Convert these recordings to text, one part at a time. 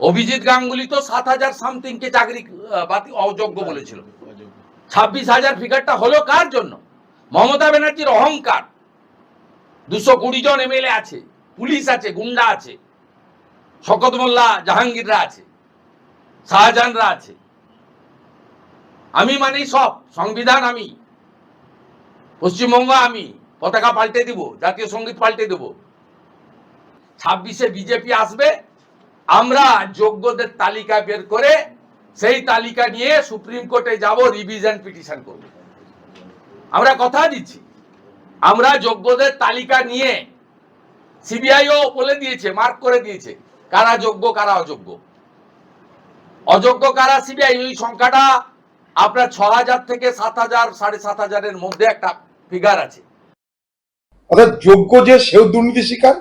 অভিজিৎ গাঙ্গুলি তো সাত হাজার সামথিং কে চাকরি বাতি, অযোগ্য বলেছিল। ছাব্বিশ হাজার ফিগারটা হলো কার জন্য? মমতা ব্যানার্জির অহংকার। দুশো কুড়ি জন এমএলএ আছে, পুলিশ আছে, গুন্ডা আছে, শকত মোল্লা, জাহাঙ্গীররা আছে, শাহজাহানরা আছে। আমি মানেই সব, সংবিধান আমি, পশ্চিমবঙ্গ আমি, পতাকা পাল্টে দিব, জাতীয় সংগীত পাল্টে দেব। ছাব্বিশে বিজেপি আসবে আমরা যোগ্যদের তালিকা বের করে সেই তালিকা নিয়ে সুপ্রিম কোর্টে যাব রিভিশন পিটিশন করব। আমরা কথা দিচ্ছি। আমরা যোগ্যদের তালিকা নিয়ে সিবিআইও বলে দিয়েছে মার্ক করে দিয়েছে, কারা যোগ্য, কারা অযোগ্য। অযোগ্য কারা সিবিআই? ওই সংখ্যাটা আপনার ছ হাজার থেকে সাত হাজার সাড়ে সাত হাজারের মধ্যে একটা ফিগার আছে। অর্থাৎ যোগ্য যে, সেও দুর্নীতি শিকার।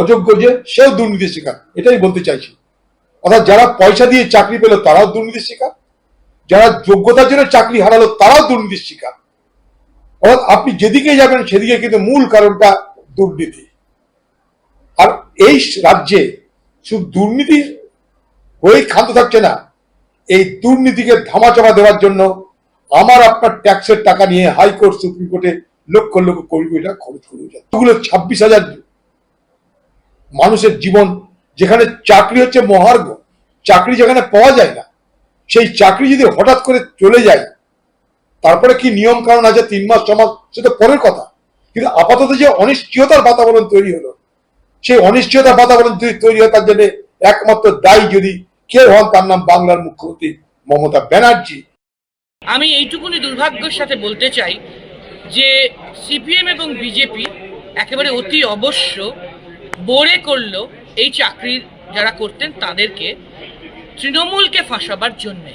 অযোগ্য যে, সেও দুর্নীতি শিকার। এটাই বলতে চাইছি। অর্থাৎ যারা পয়সা দিয়ে চাকরি পেল, তারাও দুর্নীতি শিকার। যারা যোগ্যতার জন্য চাকরি হারালো, তারাও দুর্নীতির শিকার। অর্থাৎ আপনি যেদিকে যাবেন, সেদিকে কিন্তু মূল কারণটা দুর্নীতি। আর এই রাজ্যে শুধু দুর্নীতি হয়ে ক্ষান্ত থাকছে না, এই দুর্নীতিকে ধামাচাপা দেওয়ার জন্য আমার আপনার ট্যাক্সের টাকা নিয়ে হাইকোর্ট সুপ্রিম কোর্টে লক্ষ লক্ষ কোটি টাকা খরচ করে যাচ্ছে। ওগুলো ছাব্বিশ হাজার মানুষের জীবন, যেখানে চাকরি হচ্ছে মহার্ঘ, চাকরি যেখানে পাওয়া যায় না, সেই চাকরি যদি হঠাৎ করে চলে যায়, তারপরে কি নিয়ম কারণ আছে, তিন মাস, ছ সেটা পরের কথা। কিন্তু আপাতত যে অনিশ্চয়তার বাতাবরণ তৈরি হলো, সেই অনিশ্চয়তার বাতাবরণ তৈরি হয়, তার জন্য একমাত্র দায়ী যদি কেউ হন, তার নাম বাংলার মুখ্যমন্ত্রী মমতা ব্যানার্জি। আমি এইটুকুনি দুর্ভাগ্যের সাথে বলতে চাই যে, সিপিএম এবং বিজেপি একেবারে অতি অবশ্য বোরে করল এই চাকরির যারা করতেন তাদেরকে তৃণমূলকে ফাঁসাবার জন্যে।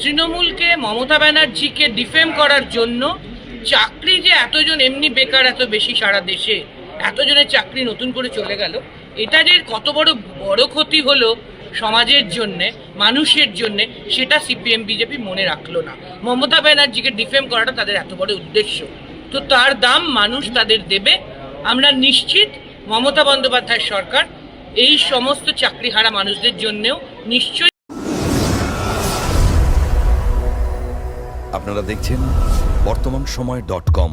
তৃণমূলকে মমতা ব্যানার্জিকে ডিফেম করার জন্য চাকরি যে এতজন এমনি বেকার এত বেশি সারা দেশে, এতজনের চাকরি নতুন করে চলে গেল, এটা যে কত বড় বড় ক্ষতি হলো সমাজের জন্যে, মানুষের জন্যে, সেটা সিপিএম, বিজেপি মনে রাখল না। মমতা ব্যানার্জিকে ডিফেম করাটা তাদের এত বড় উদ্দেশ্য। তো তার দাম মানুষ তাদের দেবে। আমরা নিশ্চিত মমতা বন্দ্যোপাধ্যায় সরকার এই সমস্ত চাকরিহারা মানুষদের জন্যেও নিশ্চয়ই আপনারা দেখছেন বর্তমান সময় ডট কম।